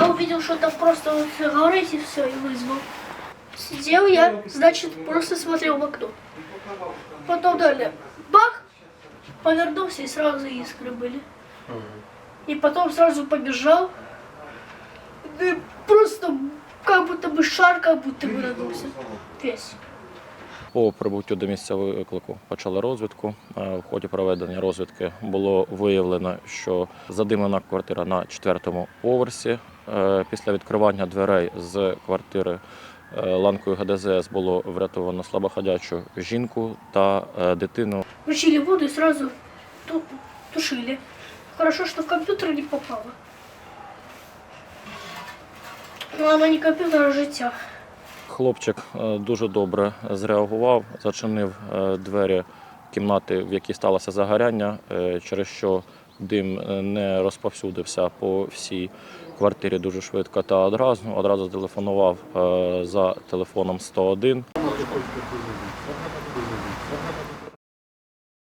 Я увидел, что там просто вот горит и все, и вызвал. Сидел я, значит, просто смотрел в окно. Потом далее, бах, повернулся и сразу искры были. И потом сразу побежал. И просто как будто бы шар, как будто бы надулся. Весь. По прибуттю до місця виклику почали розвідку. Е, В ході проведення розвідки було виявлено, що задимлена квартира на четвертому поверсі. Е, Після відкривання дверей з квартири е, ланкою ГДЗС було врятовано слабоходячу жінку та е, дитину. Включили воду сразу ту- тушили. Хорошо, что в компьютер не попало. Ну, оно не компьютер, а життя. Хлопчик дуже добре зреагував, зачинив двері кімнати, в якій сталося загоряння, через що дим е, не розповсюдився по всій квартирі дуже швидко та одразу. Одразу телефонував е, за телефоном 101.